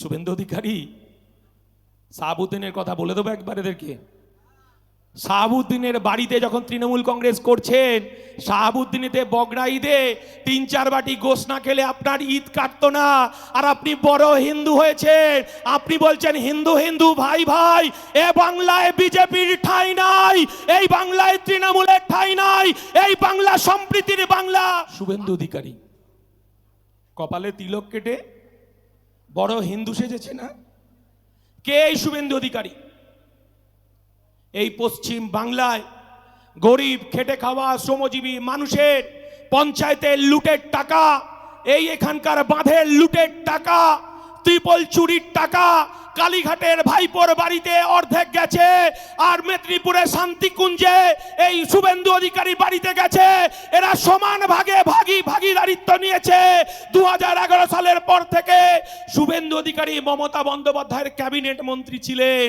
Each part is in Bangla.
শুভেন্দু অধিকারী শাহাবুদ্দিনের কথা বলে দেবো একবার এদেরকে। শাহাবুদ্দিনের বাড়িতে যখন তৃণমূল কংগ্রেস করছেন শাহাবুদ্দিনেতে বগড়া ঈদে তিন চার বাটি গোস না খেলে আপনার ঈদ কাটতো না। আর আপনি বড় হিন্দু হয়েছেন, আপনি বলছেন, হিন্দু হিন্দু, ভাই ভাই, এ বাংলায় বিজেপির ঠাঁই নাই, এই বাংলায় তৃণমূলের ঠাঁই নাই, এই বাংলা সম্প্রীতির বাংলা। শুভেন্দু অধিকারী, কপালে তিলক কেটে বড় হিন্দু সেজেছে না? কে এই শুভেন্দু অধিকারী? এই পশ্চিম বাংলায় গরিব, খেটে খাওয়া, শ্রমজীবী মানুষের পঞ্চায়েতের লুটের টাকা, এই এখানকার বাঁধের লুটের টাকা ত্রিপল চুরির টাকা কালীঘাটের ভাইপোর বাড়িতে অর্ধেক গেছে আর মেদিনীপুরে শান্তিকুঞ্জে এই শুভেন্দু অধিকারী বাড়িতে গেছে। এরা সমান ভাগে ভাগি ভাগিদারিত্ব নিয়েছে। দুহাজার এগারো সালের পর থেকে শুভেন্দু অধিকারী মমতা বন্দ্যোপাধ্যায়ের ক্যাবিনেট মন্ত্রী ছিলেন।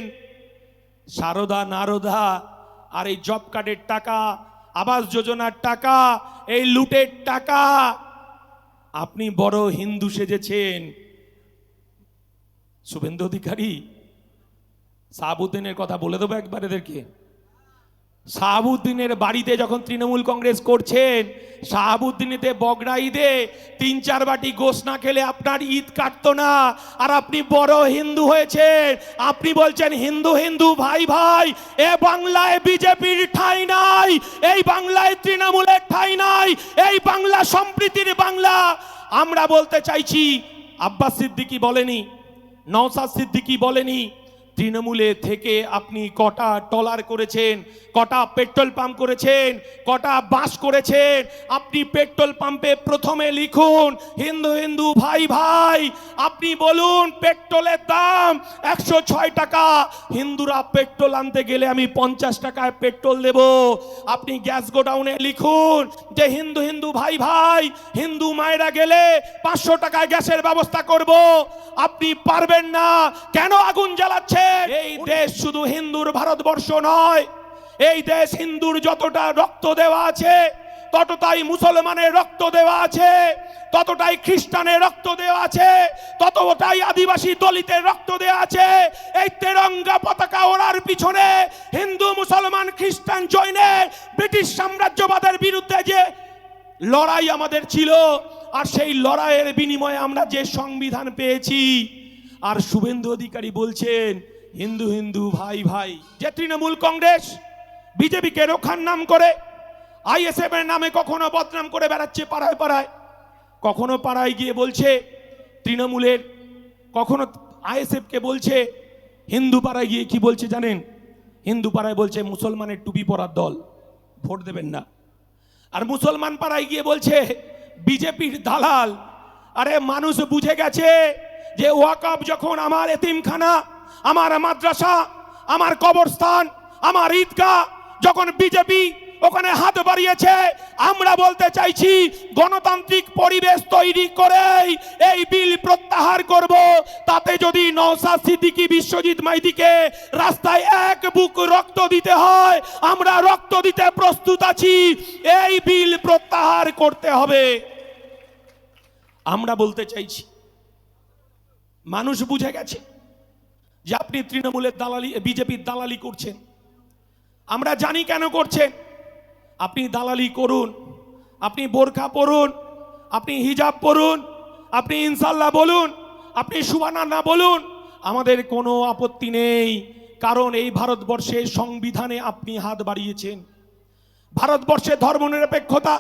সারদা নারদা আর এই জব কার্ডের টাকা, আবাস যোজনার টাকা, এই লুটের টাকা। আপনি বড় হিন্দু সেজেছেন। শুভেন্দু অধিকারী শাহাবুদ্দিনের কথা বলে দেবো একবার এদেরকে। শাহাবুদ্দিনের বাড়িতে যখন তৃণমূল কংগ্রেস করছেন শাহাবুদ্দিনেতে বগড়া ঈদে তিন চার বাটি গোস না খেলে আপনার ঈদ কাটতো না। আর আপনি বড় হিন্দু হয়েছেন, আপনি বলছেন হিন্দু হিন্দু ভাই ভাই, এ বাংলায় বিজেপির ঠাঁই নাই, এই বাংলায় তৃণমূলের ঠাঁই নাই, এই বাংলা সম্প্রীতির বাংলা। আমরা বলতে চাইছি, আব্বাস সিদ্দিকি বলেনি নওসাদ সিদ্দিকি বলেনি তৃণমূলে থেকে আপনি কটা টলার করেছেন, কটা পেট্রোল পাম্প করেছেন, কটা বাস করেছেন, আপনি পেট্রোল পাম্পে প্রথমে লিখুন, হিন্দু হিন্দু, ভাই ভাই, আপনি বলুন পেট্রোলের দাম একশো ছয় টাকা। হিন্দুরা পেট্রোল আনতে গেলে আমি পঞ্চাশ টাকায় পেট্রোল দেব। আপনি গ্যাস গোডাউনে লিখুন যে, হিন্দু হিন্দু, ভাই ভাই, হিন্দু মায়েরা গেলে পাঁচশো টাকায় গ্যাসের ব্যবস্থা করব। আপনি পারবেন না। কেন আগুন জ্বালাচ্ছে এই দেশ শুধু হিন্দুর ভারতবর্ষ নয়, এই দেশ হিন্দুর যতটা রক্ত দেওয়া আছে, ততটাই মুসলমানের রক্ত দেওয়া আছে, ততটাই খ্রিস্টানের রক্ত দেওয়া আছে, ততটাই আদিবাসী দলিতের রক্ত দেওয়া আছে। এই তেরঙ্গা পতাকা ওড়ার পিছনে হিন্দু, মুসলমান, খ্রিস্টান জৈনে ব্রিটিশ সাম্রাজ্যবাদের বিরুদ্ধে যে লড়াই আমাদের ছিল, আর সেই লড়াইয়ের বিনিময়ে আমরা যে সংবিধান পেয়েছি, আর শুভেন্দু অধিকারী বলছেন হিন্দু হিন্দু ভাই ভাই, যে তৃণমূল কংগ্রেস, বিজেপিকে রক্ষার নাম করে, আইএসএফ এর নামে কখনো বদনাম করে বেড়াচ্ছে পাড়ায় পাড়ায়। কখনো পাড়ায় গিয়ে বলছে, তৃণমূলের, কখনো আইএসএফকে বলছে, হিন্দু পাড়ায় গিয়ে কি বলছে জানেন? হিন্দু পাড়ায় বলছে মুসলমানের টুপি পরার দল, ভোট দেবেন না। আর মুসলমান পাড়ায় গিয়ে বলছে, বিজেপির দালাল, আরে মানুষ বুঝে গেছে যে ওয়াকাব যখন আমার এতিমখানা আমার মাদ্রাসা, আমার কবরস্থান, আমার ঈদগাহ, যখন বিজেপি ওখানে হাত বাড়িয়েছে, আমরা বলতে চাইছি, গণতান্ত্রিক পরিবেশ তৈরি করেই এই বিল প্রত্যাহার করব। তাতে যদি নওসাদ সিদ্দিকী, বিশ্বজিৎ মাইদিকে রাস্তায় এক বুক রক্ত দিতে হয়, আমরা রক্ত দিতে প্রস্তুত আছি। এই বিল প্রত্যাহার করতে হবে। আমরা বলতে চাইছি, মানুষ বুঝে গেছে। যে আপনি তৃণমূলের দালালি, বিজেপির দালালি করছেন। আমরা জানি কেন করছেন। আপনি দালালি করুন, আপনি বোরখা পরুন, আপনি হিজাব পরুন, আপনি ইনশাল্লাহ বলুন, আপনি না বলুন, আমাদের কোনো আপত্তি নেই, কারণ এই ভারতবর্ষের সংবিধানে আপনি হাত বাড়িয়েছেন। ভারতবর্ষের ধর্মনিরপেক্ষতা,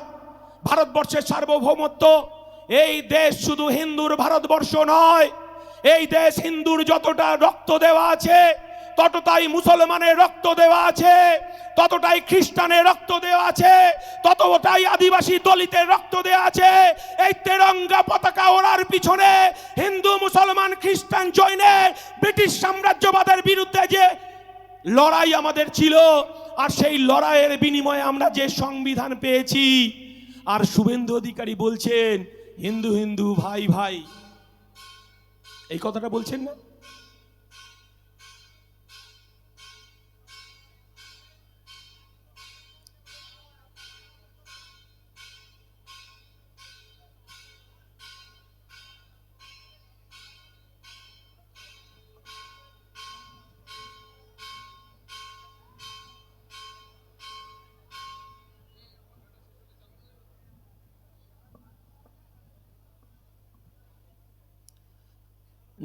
ভারতবর্ষের সার্বভৌমত্ব, এই দেশ শুধু হিন্দুর ভারতবর্ষ নয় এই দেশ হিন্দুর যতটা রক্ত দেওয়া আছে, ততটাই মুসলমানের রক্ত দেওয়া আছে, ততটাই খ্রিস্টানের রক্ত দেওয়া আছে, ততটাই আদিবাসী দলিতের রক্ত দেওয়া আছে। এই তেরঙ্গা পতাকা ওড়ার পিছনে হিন্দু, মুসলমান, খ্রিস্টান জৈনে ব্রিটিশ সাম্রাজ্যবাদের বিরুদ্ধে যে লড়াই আমাদের ছিল, আর সেই লড়াইয়ের বিনিময়ে আমরা যে সংবিধান পেয়েছি। আর শুভেন্দু অধিকারী বলছেন, হিন্দু হিন্দু, ভাই ভাই এই কথাটা বলছেন না?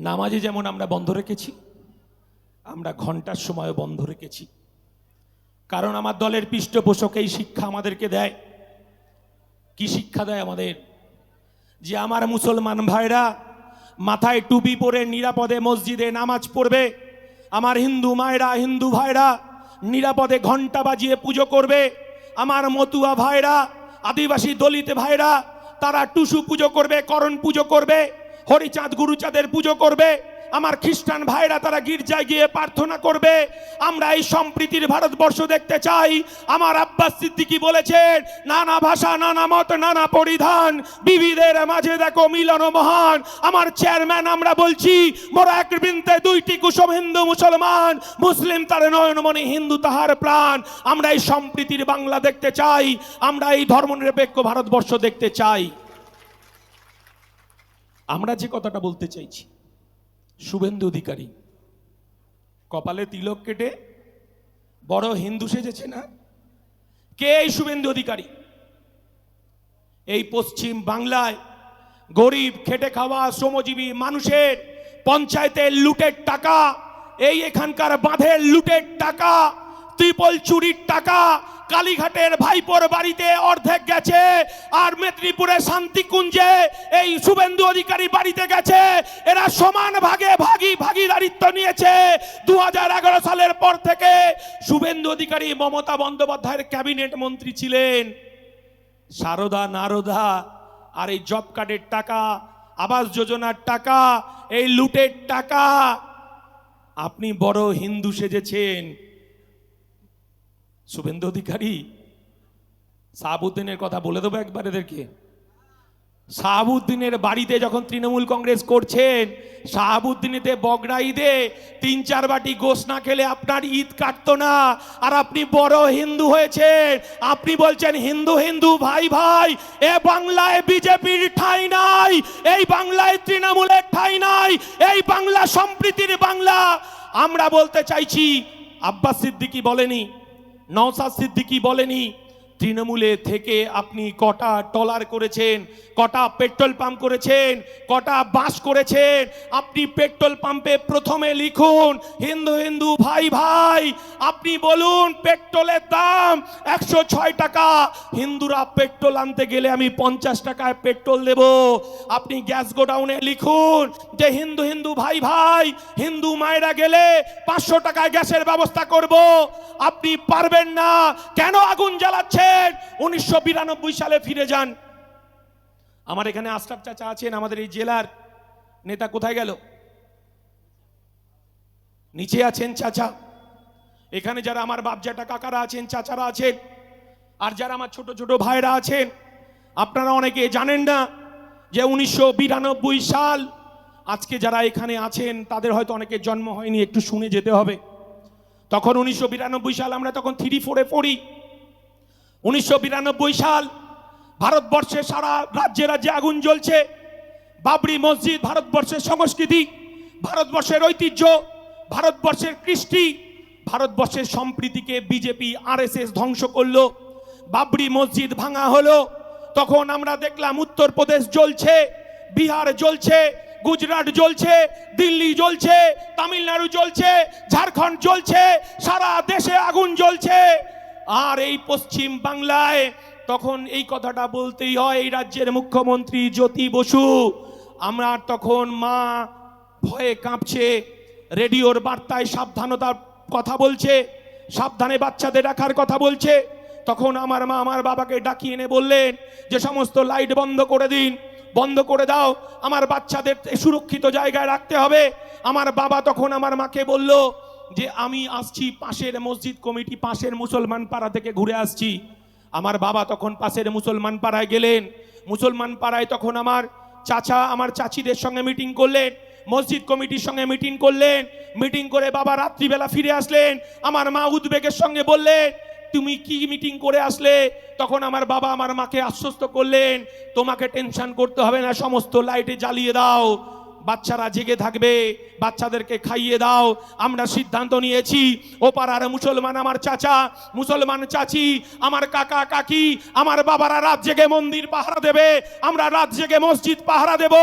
নামাজে যেমন আমরা বন্ধ রেখেছি, আমরা ঘণ্টার সময় বন্ধ রেখেছি। কারণ আমার দলের পৃষ্ঠপোষক এই শিক্ষা আমাদেরকে দেয়। কি শিক্ষা দেয় আমাদের? যে আমার মুসলমান ভাইরা মাথায় টুপি পরে নিরাপদে মসজিদে নামাজ পড়বে, আমার হিন্দু মায়েরা, হিন্দু ভাইরা নিরাপদে ঘণ্টা বাজিয়ে পুজো করবে, আমার মতুয়া ভাইরা, আদিবাসী দলিত ভাইরা তারা টুসু পুজো করবে, করণ পুজো করবে হরিচাঁদ গুরুচাঁদের পুজো করবে। আমার খ্রিস্টান ভাইরা তারা গির্জায় গিয়ে প্রার্থনা করবে। আমরা এই সম্প্রীতির ভারতবর্ষ দেখতে চাই। আমার আব্বাস সিদ্দিকি বলেছেন, নানা ভাষা, নানা মত, নানা পরিধান বিবিধের মাঝে দেখো মিলন মহান। আমার চেয়ারম্যান, আমরা বলছি মোরা এক বৃন্তে দুইটি কুসুম হিন্দু মুসলমান, মুসলিম তার নয়নমণি হিন্দু তাহার প্রাণ। আমরা এই সম্প্রীতির বাংলা দেখতে চাই। আমরা এই ধর্মনিরপেক্ষ ভারতবর্ষ দেখতে চাই। আমরা যে কথাটা বলতে চাইছি, শুভেন্দু অধিকারী, কপালে তিলক কেটে বড় হিন্দু সেজেছে না? কে এই শুভেন্দু অধিকারী? এই পশ্চিম বাংলায় গরিব, খেটে খাওয়া, শ্রমজীবী মানুষের পঞ্চায়েতের লুটের টাকা, এই এখানকার বাঁধের লুটের টাকা, ত্রিপল চুরির টাকা কালীঘাটের ভাইপোর বাড়িতে অর্ধেক গেছে আর মেদিনীপুরে শান্তিকুঞ্জে এই শুভেন্দু অধিকারী বাড়িতে গেছে। এরা সমান ভাগে ভাগি ভাগিদারিত্ব নিয়েছে। দু হাজার এগারো সালের পর থেকে শুভেন্দু অধিকারী মমতা বন্দ্যোপাধ্যায়ের ক্যাবিনেট মন্ত্রী ছিলেন। সারদা নারদা আর এই জব কার্ডের টাকা, আবাস যোজনার টাকা, এই লুটের টাকা। আপনি বড় হিন্দু সেজেছেন। শুভেন্দু অধিকারী, সাহাবুদ্দিনের কথা বলে দেবো একবার এদেরকে। শাহাবুদ্দিনের বাড়িতে যখন তৃণমূল কংগ্রেস করছেন শাহাবুদ্দিনেতে বগড়া ঈদে তিন চার বাটি গোস না খেলে আপনার ঈদ কাটতো না, আর আপনি বড় হিন্দু হয়েছেন। আপনি বলছেন, হিন্দু হিন্দু, ভাই ভাই, এ বাংলায় বিজেপির ঠাঁই নাই, এই বাংলায় তৃণমূলের ঠাঁই নাই, এই বাংলা সম্প্রীতির বাংলা। আমরা বলতে চাইছি, আব্বাস সিদ্দিকি বলেনি নওসাদ সিদ্দিকি বলেনি তৃণমূলে থেকে আপনি কটা টলার করেছেন, কটা পেট্রোল পাম্প করেছেন, কটা বাস করেছেন, আপনি পেট্রোল পাম্পে প্রথমে লিখুন, হিন্দু হিন্দু, ভাই ভাই, আপনি বলুন পেট্রোলের দাম একশো ছয় টাকা। হিন্দুরা পেট্রোল আনতে গেলে আমি পঞ্চাশ টাকায় পেট্রোল দেব। আপনি গ্যাস গোডাউনে লিখুন যে, হিন্দু হিন্দু, ভাই ভাই, হিন্দু মায়েরা গেলে পাঁচশো টাকায় গ্যাসের ব্যবস্থা করব। আপনি পারবেন না। কেন আগুন জ্বালাচ্ছেন উনিশশো সালে ফিরে যান। আমার এখানে আশরাফ চাচা আছেন, আমাদের এই জেলার। নেতা কোথায় গেল? নিচে আছেন চাচা। এখানে যারা আমার বাপজাটা কাকারা আছেন, চাচারা আছেন, আর যারা আমার ছোট ছোট ভাইরা আছেন, আপনারা অনেকে জানেন না যে উনিশশো বিরানব্বই সাল আজকে যারা এখানে আছেন, তাদের হয়তো অনেকের জন্ম হয়নি, একটু শুনে যেতে হবে। তখন উনিশশো বিরানব্বই সাল আমরা তখন থ্রি ফোরে পড়ি। উনিশশো বিরানব্বই সাল ভারতবর্ষে সারা রাজ্যে রাজ্যে আগুন জ্বলছে। বাবরি মসজিদ ভারতবর্ষের সংস্কৃতি, ভারতবর্ষের ঐতিহ্য, ভারতবর্ষের কৃষ্টি, ভারতবর্ষের সম্প্রীতিকে বিজেপি, আরএসএস ধ্বংস করল। বাবরি মসজিদ ভাঙা হলো। তখন আমরা দেখলাম উত্তরপ্রদেশ জ্বলছে, বিহার জ্বলছে, গুজরাট জ্বলছে, দিল্লি জ্বলছে, তামিলনাড়ু জ্বলছে, ঝাড়খণ্ড জ্বলছে, সারা দেশে আগুন জ্বলছে। আর এই পশ্চিম বাংলায় তখন এই কথাটা বলতেই হয় এই রাজ্যের মুখ্যমন্ত্রী জ্যোতি বসু। আমরা তখন মা ভয়ে কাঁপছে, রেডিওর বার্তায় সাবধানতার কথা বলছে, সাবধানে বাচ্চাদের রাখার কথা বলছে। তখন আমার মা আমার বাবাকে ডাকিয়ে এনে বললেন যে, সমস্ত লাইট বন্ধ করে দিন, বন্ধ করে দাও। আমার বাচ্চাদের সুরক্ষিত জায়গায় রাখতে হবে। আমার বাবা তখন আমার মাকে বলল যে আমি আসছি পাশের মসজিদ কমিটি, পাশের মুসলমান পাড়া থেকে ঘুরে আসছি। আমার বাবা তখন পাশের মুসলমান পাড়ায় গেলেন। মুসলমান পাড়ায় তখন আমার চাচা, আমার চাচিদের সঙ্গে মিটিং করলেন। মসজিদ কমিটির সঙ্গে মিটিং করলেন। মিটিং করে বাবা রাত্রিবেলা ফিরে আসলেন। আমার মা উদ্বেগের সঙ্গে বললেন, তুমি কি মিটিং করে আসলে? তখন আমার বাবা আমার মাকে আশ্বস্ত করলেন, তোমাকে টেনশন করতে হবে না, সমস্ত লাইটে জ্বালিয়ে দাও। বাচ্চারা জেগে থাকবে, বাচ্চাদেরকে খাইয়ে দাও। আমরা সিদ্ধান্ত নিয়েছি, ও পাড়ার মুসলমান আমার চাচা, মুসলমান চাচি, আমার কাকা, কাকি, আমার বাবারা রাত জেগে মন্দির পাহারা দেবে, আমরা রাত জেগে মসজিদ পাহারা দেব।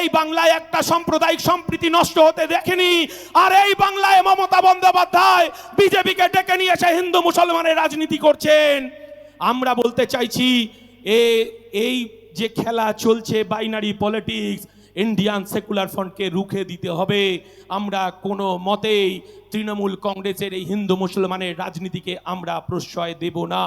এই বাংলায় একটা সাম্প্রদায়িক সম্প্রীতি নষ্ট হতে দেখেনি। আর এই বাংলায় মমতা বন্দ্যোপাধ্যায় বিজেপিকে ডেকে নিয়ে এসে হিন্দু মুসলমানের রাজনীতি করছেন। আমরা বলতে চাইছি, এ, এই যে খেলা চলছে বাইনারি পলিটিক্স ইন্ডিয়ান সেকুলার ফ্রন্টকে রুখে দিতে হবে। আমরা কোনো মতেই তৃণমূল কংগ্রেসের এই হিন্দু মুসলমানের রাজনীতিকে আমরা প্রশ্রয় দেব না।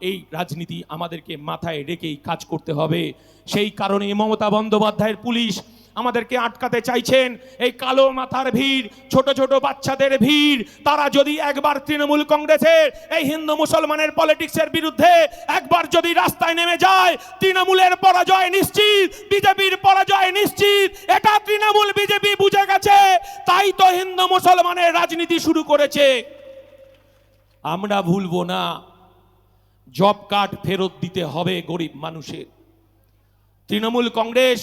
এই রাজনীতি আমাদেরকে মাথায় রেখেই কাজ করতে হবে। সেই কারণে মমতা বন্দ্যোপাধ্যায়ের পুলিশ আমাদেরকে আটকাতে চাইছেন। এই কালো মাথার ভিড়, ছোট ছোট বাচ্চাদের ভিড়, তারা যদি একবার তৃণমূল কংগ্রেসের, এই হিন্দু মুসলমানের পলিটিক্সের বিরুদ্ধে একবার যদি রাস্তায় নেমে যায়, তৃণমূলের পরাজয় নিশ্চিত, বিজেপির পরাজয় নিশ্চিত, এটা তৃণমূল, বিজেপি বুঝে গেছে, তাই তো হিন্দু মুসলমানের রাজনীতি শুরু করেছে। আমরা ভুলবো না, জব কার্ড ফেরত দিতে হবে গরিব মানুষের। তৃণমূল কংগ্রেস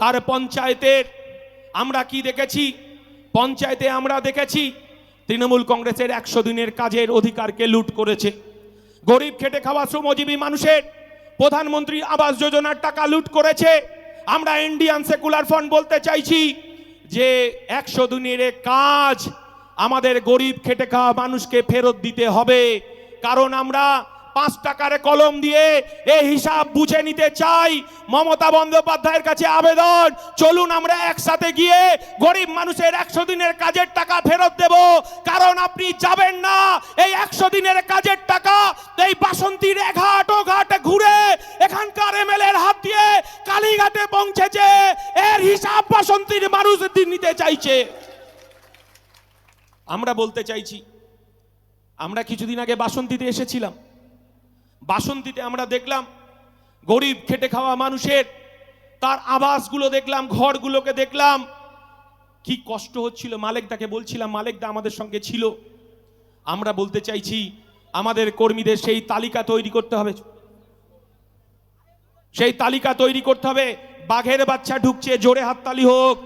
তার পঞ্চায়েতের, আমরা কি দেখেছি? পঞ্চায়েতে আমরা দেখেছি, তৃণমূল কংগ্রেসের একশো দিনের কাজের অধিকারকে লুট করেছে। গরিব খেটে খাওয়া শ্রমজীবী মানুষের প্রধানমন্ত্রী আবাস যোজনার টাকা লুট করেছে। আমরা ইন্ডিয়ান সেকুলার ফ্রন্ট বলতে চাইছি যে একশো দিনের কাজ আমাদের গরিব খেটে খাওয়া মানুষকে ফেরত দিতে হবে। কারণ আমরা পাঁচ টাকার কলম দিয়ে এই হিসাব বুঝে নিতে চাই। মমতা বন্দ্যোপাধ্যায়ের কাছে আবেদন, চলুন আমরা একসাথে গিয়ে গরিব মানুষের একশো দিনের কাজের টাকা ফেরত দেব। কারণ আপনি যাবেন না, এই একশো দিনের কাজের টাকা এই বাসন্তীর এঘাট ও ঘাটে ঘুরে এখানকার এমএলএর হাত দিয়ে কালীঘাটে পৌঁছেছে। এর হিসাব বাসন্তীর মানুষ নিতে চাইছে। আমরা বলতে চাইছি, আমরা কিছুদিন আগে বাসন্তীতে এসেছিলাম। বাসন্তীতে আমরা দেখলাম গরিব খেটে খাওয়া মানুষের, তার আবাসগুলো দেখলাম, ঘরগুলোকে দেখলাম। কি কষ্ট হচ্ছিল মালেকদাকে বলছিলাম মালেকদা আমাদের সঙ্গে ছিল। আমরা বলতে চাইছি, আমাদের কর্মীদের সেই তালিকা তৈরি করতে হবে। সেই তালিকা তৈরি করতে হবে। বাঘের বাচ্চা ঢুকছে, জোরে হাততালি হোক।